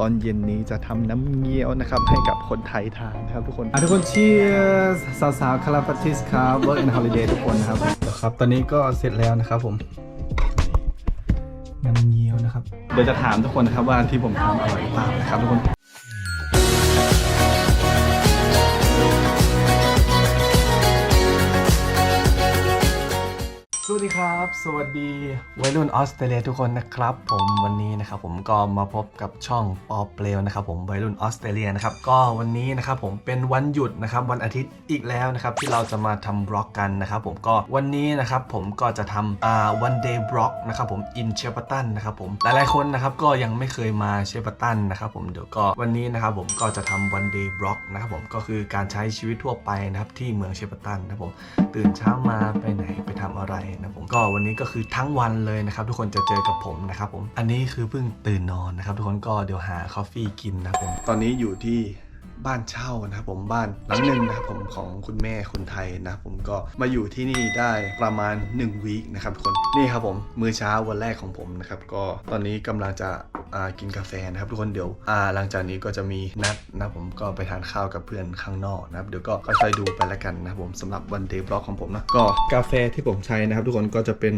ตอนเย็นนี้จะทำน้ำเงี้ยวนะครับให้กับคนไทยทานนะครับทุกคนอะทุกคนเชียร์สาวๆคาราปาติสครับ work and holiday ทุกคนนะครับครับตอนนี้ก็เสร็จแล้วนะครับผมน้ำเงี้ยวนะครับ เดี๋ยวจะถามทุกคนนะครับว่าที่ผมทำอร่อยหรือเปล่านะครับทุกคน ครับ สวัสดีวัยรุ่นออสเตรเลียทุกคนนะครับ ผมวันนี้นะครับผมก็มาพบกับช่องปอเปลวนะครับผมวัยรุ่นออสเตรเลียนะครับก็วันนี้นะครับผมเป็นวันหยุดนะครับวันอาทิตย์อีกแล้วนะครับที่เราจะมาทำบล็อกกันนะครับผมก็วันนี้นะครับผมก็จะทำอ่า one day block นะครับผม in เชปตันนะครับผมหลายๆคนนะครับก็ยังไม่เคยมาเชปตันนะครับผมเดี๋ยวก็วันนี้นะครับผมก็จะทำ one day block นะครับผมก็คือการใช้ชีวิตทั่วไปนะครับที่เมืองเชปตันนะครับผมตื่นเช้ามาไปไหนไปทำอะไรนะผมก็วันนี้ก็คือทั้งวันเลยนะครับ ทุกคนจะเจอกับผมนะครับผม อันนี้คือเพิ่งตื่นนอนนะครับ ทุกคนก็เดี๋ยวหาคอฟฟี่กินนะครับผม ตอนนี้อยู่ที่ บ้านเช่านะครับผมบ้านหลังหนึ่งนะครับผมของคุณแม่คนไทยนะผมก็มาอยู่ที่นี่ได้ประมาณ1วีคนะครับทุกคนนี่ครับผมมื้อเช้าวันแรกของผมนะครับก็ตอนนี้กำลังจะกินกาแฟนะครับทุกคนเดี๋ยวหลังจากนี้ก็จะมีนัดนะผมก็ไปทานข้าวกับเพื่อนข้างนอกนะครับเดี๋ยวก็ค่อยๆดูไปแล้วกันนะผมสำหรับวันเดย์บล็อกของผมนะก็กาแฟที่ผมใช้นะครับ ทุกคนก็จะเป็น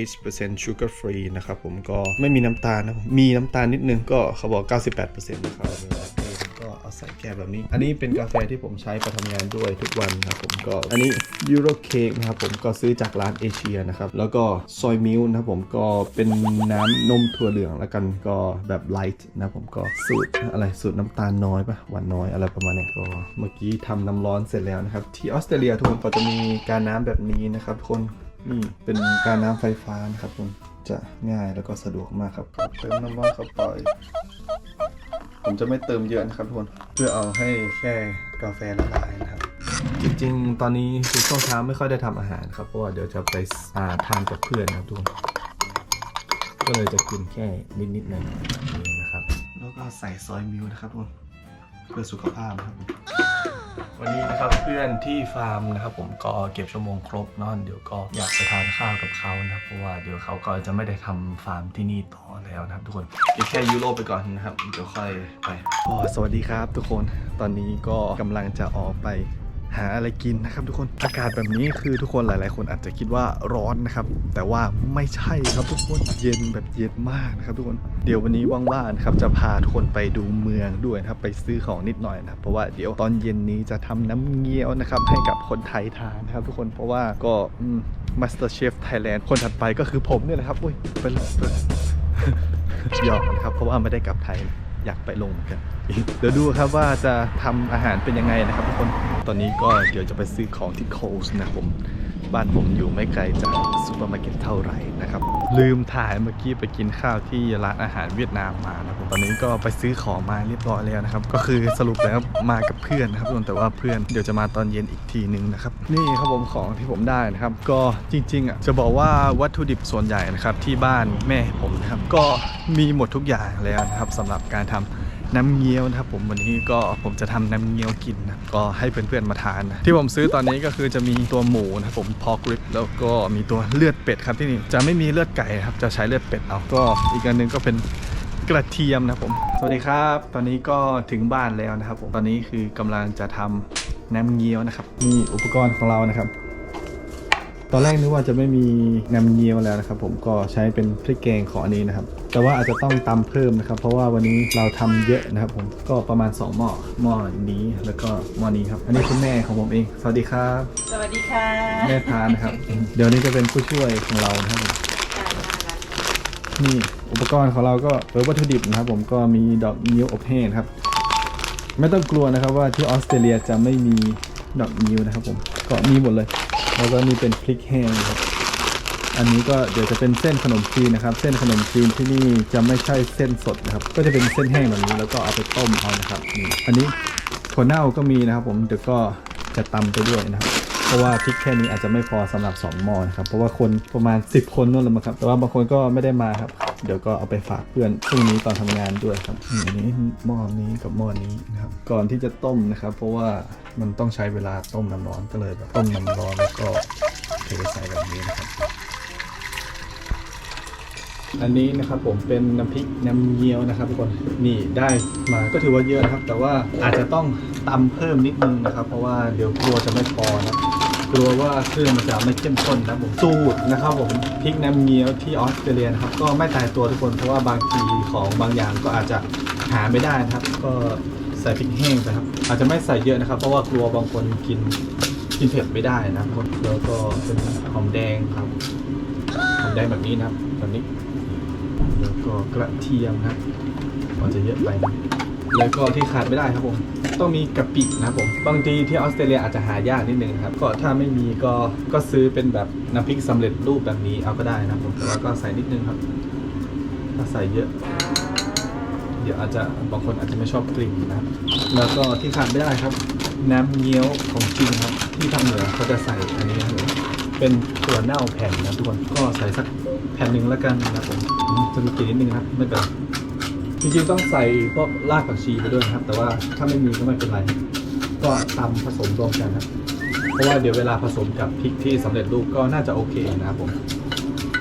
98% sugar free นะครับผมก็ไม่มีน้ำตาลนะมีน้ำตาลนิดนึงก็เขาบอก 98%นะครับ ใส่แก้วแบบนี้ อันนี้เป็นกาแฟที่ผมใช้ไปทำงานด้วยทุกวันนะครับผมก็ อันนี้ยูโรเค้กนะครับผมก็ซื้อจากร้านเอเชียนะครับ แล้วก็ซอยมิลนะครับผมก็เป็นน้ำนมถั่วเหลืองแล้วกันก็แบบไลท์นะผมก็สูตรอะไรสูตรน้ำตาลน้อยปะหวานน้อยอะไรประมาณเนี้ยก็เมื่อกี้ทำน้ำร้อนเสร็จแล้วนะครับ ที่ออสเตรเลียทุกคนก็จะมีการน้ำแบบนี้นะครับทุกคนนี่เป็นการน้ำไฟฟ้านะครับผมจะง่ายแล้วก็สะดวกมากครับก็เติมน้ำร้อนเข้าไป ผมจะไม่เติมเยอะนะครับทุกคน เพื่อเอาให้แค่กาแฟละลายนะครับ จริงๆ ตอนนี้คือช่วงเช้าไม่ค่อยได้ทำอาหารครับ เพราะว่าเดี๋ยวจะไปอ่าทานกับเพื่อนนะครับทุกคน ก็เลยจะกินแค่นิดๆหน่อยๆแบบนี้นะครับ แล้วก็ใส่ซอยมิลนะครับทุกคน เพื่อสุขภาพนะครับผม วันนี้นะครับเพื่อนที่ฟาร์มนะครับ ผมก็เก็บชั่วโมงครบเนอนเดี๋ยวก็อยากไปทานข้าวกับเขานะครับเพราะว่าเดี๋ยวเขาก็จะไม่ได้ทำฟาร์มที่นี่ต่อแล้วนะครับทุกคนกินแค่ยูโรไปก่อนนะครับเดี๋ยวค่อยไปสวัสดีครับทุกคนตอนนี้ก็กำลังจะออกไป หาอะไรกินนะครับทุกคนอากาศแบบนี้คือทุกคนหลาย ๆ คนอาจจะคิดว่าร้อนนะครับ แต่ว่าไม่ใช่ครับทุกคนเย็นแบบเย็นมากนะครับทุกคนเดี๋ยววันนี้ว่างๆนะครับจะพาทุกคนไปดูเมืองด้วยนะครับไปซื้อของนิดหน่อยนะเพราะว่าเดี๋ยวตอนเย็นนี้จะทำน้ำเงี้ยวนะครับให้กับคนไทยทานนะครับ ทุกคนเพราะว่าก็มาสเตอร์เชฟไทยแลนด์คนถัดไปก็คือผมเนี่ยแหละครับอุ้ยเป็นเป็นหยอกนะครับเพราะว่าไม่ได้กลับไทย อยากไปลงกันเดี๋ยวดูครับว่าจะทำอาหารเป็นยังไงนะครับทุกคนตอนนี้ก็เดี๋ยวจะไปซื้อของที่โคสนะผมบ้านผมอยู่ไม่ไกลจากซูเปอร์มาร์เก็ตเท่าไหร่นะครับ ลืมถ่ายเมื่อกี้ไปกินข้าวที่ร้านอาหารเวียดนามมานะครับตอนนี้ก็ไปซื้อของมาเรียบร้อยแล้วนะครับ ก็คือสรุปแล้วมากับเพื่อนนะครับแต่ว่าเพื่อนเดี๋ยวจะมาตอนเย็นอีกทีนึงนะครับ นี่ครับผมของที่ผมได้นะครับ ก็จริงๆอะจะบอกว่าวัตถุดิบส่วนใหญ่นะครับที่บ้านแม่ผมนะครับก็มีหมดทุกอย่างแล้วนะครับสำหรับการทำ น้ำเงี้ยวนะครับผมวันนี้ก็ผมจะทำน้ำเงี้ยวกินนะก็ให้เพื่อนๆมาทานนะที่ผมซื้อตอนนี้ก็คือจะมีตัวหมูนะผมพอกริบแล้วก็มีตัวเลือดเป็ดครับที่นี่จะไม่มีเลือดไก่ครับจะใช้เลือดเป็ดเอาก็อีกอันหนึงก็เป็นกระเทียมนะครับผม สวัสดีครับ ตอนนี้ก็ถึงบ้านแล้วนะครับผม ตอนนี้คือกำลังจะทำน้ำเงี้ยวนะครับนี่อุปกรณ์ของเรานะครับ ตอนแรกนึกว่าจะไม่มีน้ำเงี้ยวแล้วนะครับผม ก็ใช้เป็นพริกแกงของอันนี้นะครับ แต่ว่าอาจจะต้องตำเพิ่มนะครับ เพราะว่าวันนี้เราทำเยอะนะครับ ผมก็ประมาณ2หม้อหม้อนี้แล้วก็หม้อนี้ครับ อันนี้คุณแม่ของผมเอง สวัสดีครับ สวัสดีค่ะแม่ทานนะครับ เดี๋ยวนี้จะเป็นผู้ช่วยของเรานะครับผมการมาแล้วนี่อุปกรณ์ของเราก็เออวัตถุดิบนะครับ ผมก็มีดอกนิ้วอบแห้งครับ ไม่ต้องกลัวนะครับว่าที่ออสเตรเลียจะไม่มีดอกนิ้วนะครับ ผมก็มีหมดเลย แล้วก็มีเป็นพริกแห้งครับ อันนี้ก็เดี๋ยวจะเป็นเส้นขนมจีนนะครับ เส้นขนมจีนที่นี่จะไม่ใช่เส้นสดนะครับ ก็จะเป็นเส้นแห้งแบบนี้แล้วก็เอาไปต้มเอานะครับนี่อันนี้ถั่วเน่าก็มีนะครับผมเดี๋ยวก็จะตำไปด้วยนะครับ เพราะว่าพริกแค่นี้อาจจะไม่พอสำหรับ2หม้อนะครับ เพราะว่าคนประมาณ 10 คนนู่นแหละมั้งครับ แต่ว่าบางคนก็ไม่ได้มาครับ เดี๋ยวก็เอาไปฝากเพื่อนพรุ่งนี้ตอนทำงานด้วยครับอันนี้หม้อนี้กับหม้อนี้นะครับ ก่อนที่จะต้มนะครับ เพราะว่ามันต้องใช้เวลาต้มน้ำร้อนก็เลยแบบต้มน้ำร้อนแล้วก็เทใส่แบบนี้นะครับ อันนี้นะครับผมเป็นน้ำพริกน้ำเงี้ยวนะครับทุกคนนี่ได้มาก็ถือว่าเยอะนะครับ แต่ว่าอาจจะต้องตำเพิ่มนิดนึงนะครับ เพราะว่าเดี๋ยวกลัวจะไม่พอนะกลัวว่าเครื่องมันจะไม่เข้มข้นนะผมสูตรนะครับผมพริกน้ำเงี้ยวที่ออสเตรเลียนะครับก็ไม่ตายตัวทุกคนเพราะว่าบางทีของบางอย่างก็อาจจะหาไม่ได้นะครับ ก็ใส่พริกแห้งไปครับอาจจะไม่ใส่เยอะนะครับ เพราะว่ากลัวบางคนกินกินเผ็ดไม่ได้นะครับแล้วก็เป็นหอมแดงครับทำได้แบบนี้นะครับแบบนี้ ก็กระเทียมครับมันจะเยอะไปนะแล้วก็ที่ขาดไม่ได้ครับผม ต้องมีกะปินะครับผมบางทีที่ออสเตรเลียอาจจะหายากนิดนึงครับ ก็ถ้าไม่มีก็ก็ซื้อเป็นแบบน้ำพริกสำเร็จรูปแบบนี้เอาก็ได้นะครับผมแต่ว่าก็ใส่นิดนึงครับถ้าใส่เยอะ เดี๋ยวอาจจะบางคนอาจจะไม่ชอบกลิ่นนะครับแล้วก็ที่ขาดไม่ได้ครับ น้ำเงี้ยวของจริงครับ ที่ทางเหนือเขาจะใส่อันนี้ครับเป็นตัวเน่าแผ่นนะทุกคนก็ใส่สัก แผ่นหนึ่งแล้วกันนะครับผมจะมีกลิ่นนิดนึงนะครับไม่เป็นไรจริงๆต้องใส่พวกรากผักชีไปด้วยนะครับ แต่ว่าถ้าไม่มีก็ไม่เป็นไร ก็ตำผสมรวมกันครับเพราะว่าเดี๋ยวเวลาผสมกับพริกที่สำเร็จรูปก็น่าจะโอเคนะครับผม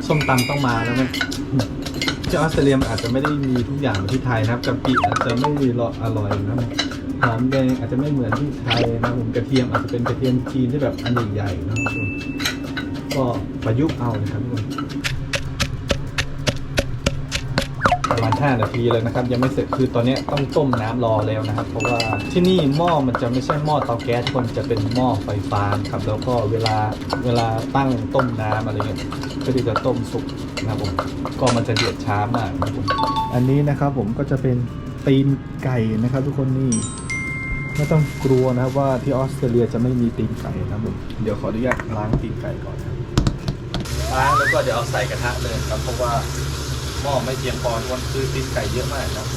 ส้มตำต้องมาแล้วไหมที่ออสเตรเลียอาจจะไม่ได้มีทุกอย่างเหมือนที่ไทยนะครับกะปิอาจจะไม่มีรสอร่อยนะครับหอมแดงอาจจะไม่เหมือนที่ไทยนะครับผมกระเทียมอาจจะเป็นกระเทียมจีนที่แบบอันใหญ่ๆนะครับก็ประยุกต์เอานะครับทุกคน ประมาณ 5 นาทีเลยนะครับ ยังไม่เสร็จคือตอนนี้ต้องต้มน้ำรอแล้วนะครับ เพราะว่าที่นี่หม้อมันจะไม่ใช่หม้อเตาแก๊สคนจะเป็นหม้อไฟฟ้าครับแล้วก็เวลาเวลาตั้งต้มน้ำอะไรเงี้ยเพื่อที่จะต้มสุกนะครับผมก็มันจะเดือดช้ามากนะครับผมอันนี้นะครับผมก็จะเป็นตีนไก่นะครับ ทุกคนนี่ไม่ต้องกลัวนะครับว่าที่ออสเตรเลียจะไม่มีตีนไก่นะครับผมเดี๋ยวขออนุญาตล้างตีนไก่ก่อนครับล้างแล้วก็เดี๋ยวเอาใส่กระทะเลยครับเพราะว่า หม้อไม่เพียงพอทุกคนคือตีนไก่เยอะมากครับ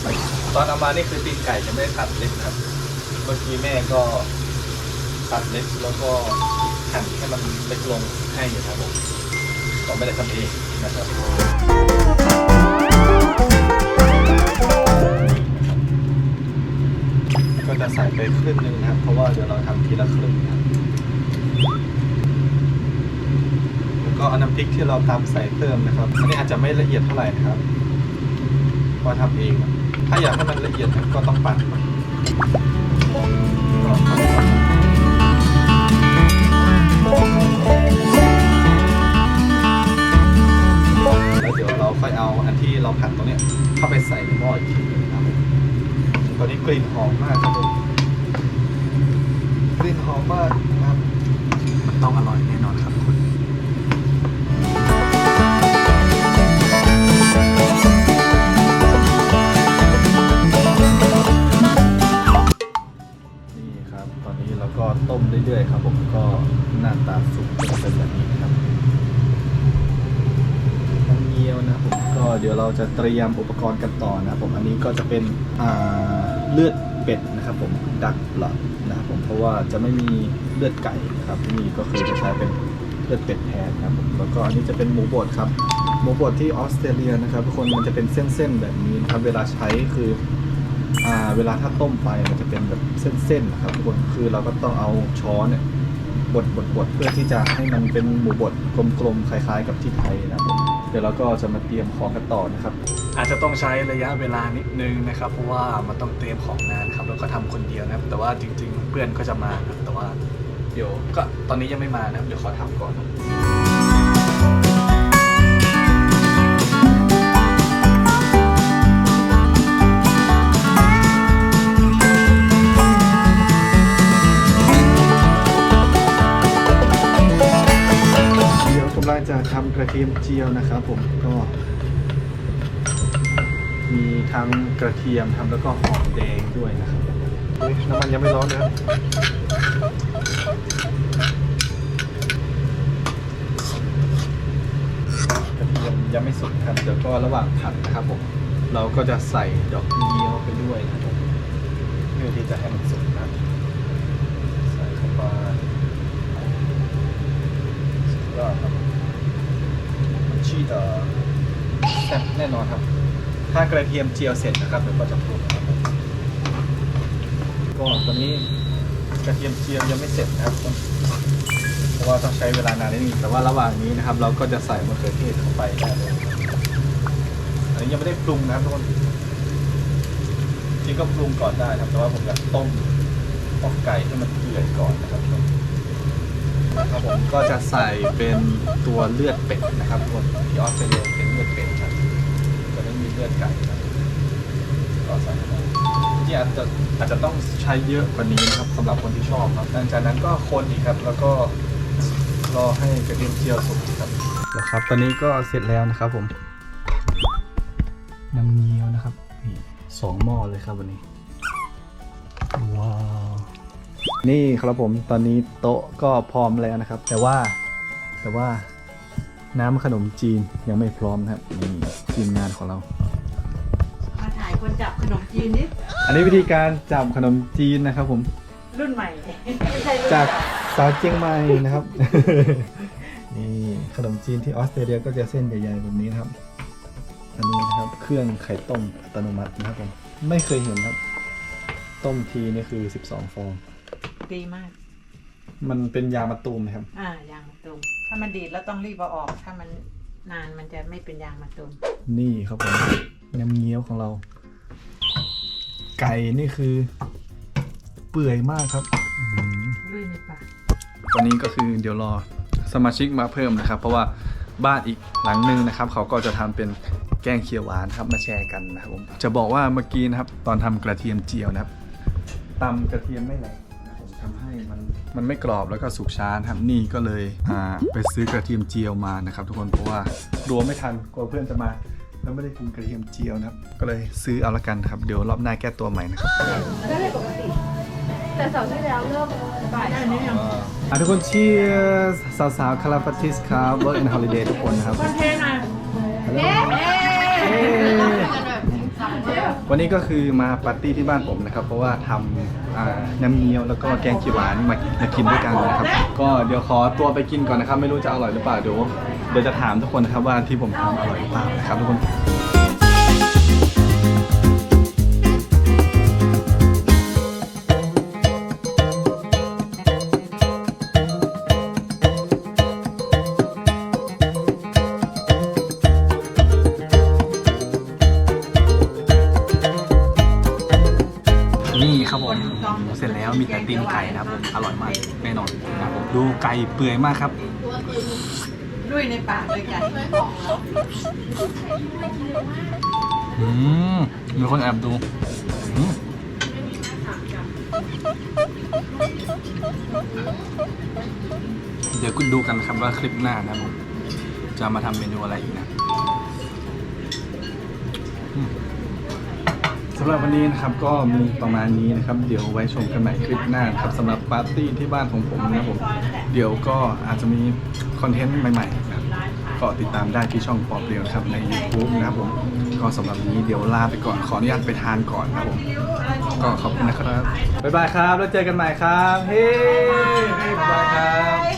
ตอนเอามานี่คือตีนไก่จะไม่ตัดเล็กนะครับเมื่อกี้แม่ก็ตัดเล็กแล้วก็หั่นให้มันเล็กลงให้นะครับผมก็ไม่ได้ทำเองนะครับก็จะใส่ไปครึ่งนึงนะครับ เพราะว่าเดี๋ยวเราทำทีละครึ่งนะครับแล้ว ก็เอาน้ำพริกที่เราตำใส่เพิ่มนะครับอันนี้อาจจะไม่ละเอียดเท่าไหร่นะครับพราะทำเอง ถ้าอยากให้มันละเอียดก็ต้องปั่นแล้วเดี๋ยวเราค่อยเอาอันที่เราผัดตรงนี้เข้าไปใส่ในหม้ออีกทีหนึงนะครับตอนนี้กลิ่นหอมมาก จะเตรียมอุปกรณ์กันต่อนะครับผมอันนี้ก็จะเป็นเลือดเป็ดนะครับผมดักหลอดนะครับผมเพราะว่าจะไม่มีเลือดไก่นะครับที่นี่ก็คือจะใช้เป็นเลือดเป็ดแทนครับผมแล้วก็อันนี้จะเป็นหมูบดครับหมูบดที่ออสเตรเลียนะครับทุกคนมันจะเป็นเส้นๆแบบนี้นะครับเวลาใช้คือเวลาถ้าต้มไปมันจะเป็นแบบเส้นๆนะครับทุกคนคือเราก็ต้องเอาช้อนเนี่ยบดบดบดเพื่อที่จะให้มันเป็นหมูบดกลมๆคล้าย ๆ กับที่ไทยนะครับ เดี๋ยวเราก็จะมาเตรียมของกันต่อนะครับ อาจจะต้องใช้ระยะเวลานิดนึงนะครับ เพราะว่ามันต้องเตรียมของนานครับแล้วก็ทำคนเดียวนะครับ แต่ว่าจริง ๆ เพื่อนก็จะมาครับแต่ว่าเดี๋ยวก็ตอนนี้ยังไม่มานะครับเดี๋ยวขอทำก่อนำลังจะทำกระเทียมเจียวนะครับ ผมก็ มีทั้งกระเทียมทำแล้วก็หอมแดงด้วยนะครับน้ำมันยังไม่ร้อนนะกระเทียมยังไม่สุกครับเดี๋ยวก็ระหว่างผัดนะครับผมเราก็จะใส่ดอกเงี้ยวไปด้วยนะครับผมเพื่อที่จะให้มันสุกนะครับใส่เข้าไป สุดยอดครับมันชีดเอ่อแซ่บแน่นอนครับ ถ้ากระเทียมเจียวเสร็จนะครับเดี๋ยวก็จะปรุงนะครับก็ตอนนี้กระเทียมเจียวยังไม่เสร็จนะครับทุกคนเพราะว่าต้องใช้เวลานานนิดนึงแต่ว่าระหว่างนี้นะครับ เราก็จะใส่มะเขือเทศเข้าไปได้เลยอันนี้ยังไม่ได้ปรุงนะครับทุกคนจริงก็ปรุงก่อนได้ครับแต่ว่าผมอยากต้มต้มไก่ให้มันเปื่อยก่อนนะครับครับผมก็จะใส่เป็นตัวเลือดเป็ดนะครับทุกคนที่ออสเตรเลียเป็นเลือดเป็ดครับ เลือดไก่ครับก็ใส่เข้าไปที่อาจจะอาจจะต้องใช้เยอะกว่านี้นะครับสำหรับคนที่ชอบครับหลังจากนั้นก็คนอีกครับ แล้วก็รอให้กระเทียมเจียวสุกครับแล้วครับ ตอนนี้ก็เสร็จแล้วนะครับผมน้ำเงี้ยวนะครับนี่สองหม้อเลยครับวันนี้ว้าวนี่ครับผมตอนนี้โต๊ะก็พร้อมแล้วนะครับ แต่ว่าแต่ว่าน้ำขนมจีนยังไม่พร้อมนะครับนี่ทีมงานของเรา คนจับขนมจีนนี่อันนี้วิธีการจับขนมจีนนะครับ ผม รุ่นใหม่ไม่ใช่รุ่นจากสาวเจียงใหม่นะครับ นี่ขนมจีนที่ออสเตรเลียก็จะเส้นใหญ่ๆแบบนี้นะครับ อันนี้นะครับเครื่องไข่ต้มอัตโนมัตินะครับผมไม่เคยเห็นครับ ต้มทีนี่คือ 12 ฟอง ดีมาก มันเป็นยามาตูมนะครับ อ่ายางมะตูมถ้ามันดีดแล้วต้องรีบเอาออก ถ้ามันนานมันจะไม่เป็นยางมะตูม นี่ครับผมน้ำเงี้ยวของเรา ไก่นี่คือ เปื่อยมากครับอืมลุยในปากวันนี้ก็คือเดี๋ยวรอสมาชิกมาเพิ่มนะครับ เพราะว่าบ้านอีกหลังหนึงนะครับ เขาก็จะทำเป็นแกงเขียวหวานครับมาแชร์กันนะครับผมจะบอกว่าเมื่อกี้นะครับ ตอนทำกระเทียมเจียวนะครับตำกระเทียมไม่แหลกนะผมทำให้มันมันไม่กรอบแล้วก็สุกช้านะครับนี่ก็เลยไปซื้อกระเทียมเจียวมานะครับ ทุกคนเพราะว่ากลัวไม่ทันกลัวเพื่อนจะมา แล้วไม่ได้กินกระเทียมเจียวนะครับ ก็เลยซื้อเอาละกันครับ เดี๋ยวรอบหน้าแก้ตัวใหม่นะครับแต่เสาร์ที่แล้วเริ่มบ่ายได้ไหมยังอะทุกคนเชียร์สาวๆคาราปาติสครับ work and holiday ทุกคนนะครับคอนเทนต์อะเอ๊ะเย้ วันนี้ก็คือมาปาร์ตี้ที่บ้านผมนะครับ เพราะว่าทำอ่าน้ำเงี้ยวแล้วก็แกงเขียวหวานมามากินด้วยกันนะครับ ก็เดี๋ยวขอตัวไปกินก่อนนะครับ ไม่รู้จะอร่อยหรือเปล่าเดี๋ยวเดี๋ยวจะถามทุกคนนะครับว่าที่ผมทำอร่อยหรือเปล่านะครับทุกคน นี่ครับผมเสร็จแล้วมีแต่ตีนไก่นะครับผมอร่อยมากแน่นอนนะครับผมดูไก่เปื่อยมากครับลุยในปากเลยไก่อืมมีคนแอบดูอืมเดี๋ยวคุณดูกันครับว่าคลิปหน้านะครับผมจะมาทำเมนูอะไรอีกนะำหรับวันนี้นะครับก็มีประมาณนี้นะครับ เดี๋ยวไว้ชมกันใหม่คลิปหน้าครับสำหรับปาร์ตี้ที่บ้านของผมนะผมเดี๋ยวก็อาจจะมีคอนเทนต์ใหม่ๆนะครับก็ติดตามได้ที่ช่องปอบเรียวนะครับใน YouTube นะครับผมก็สำหรับวันนี้เดี๋ยวลาไปก่อนขออนุญาตไปทานก่อนนะครับผมก็ขอบคุณนะครับบ๊ายบายครับแล้วเจอกันใหม่ครับเฮ้บ๊ายบายครับ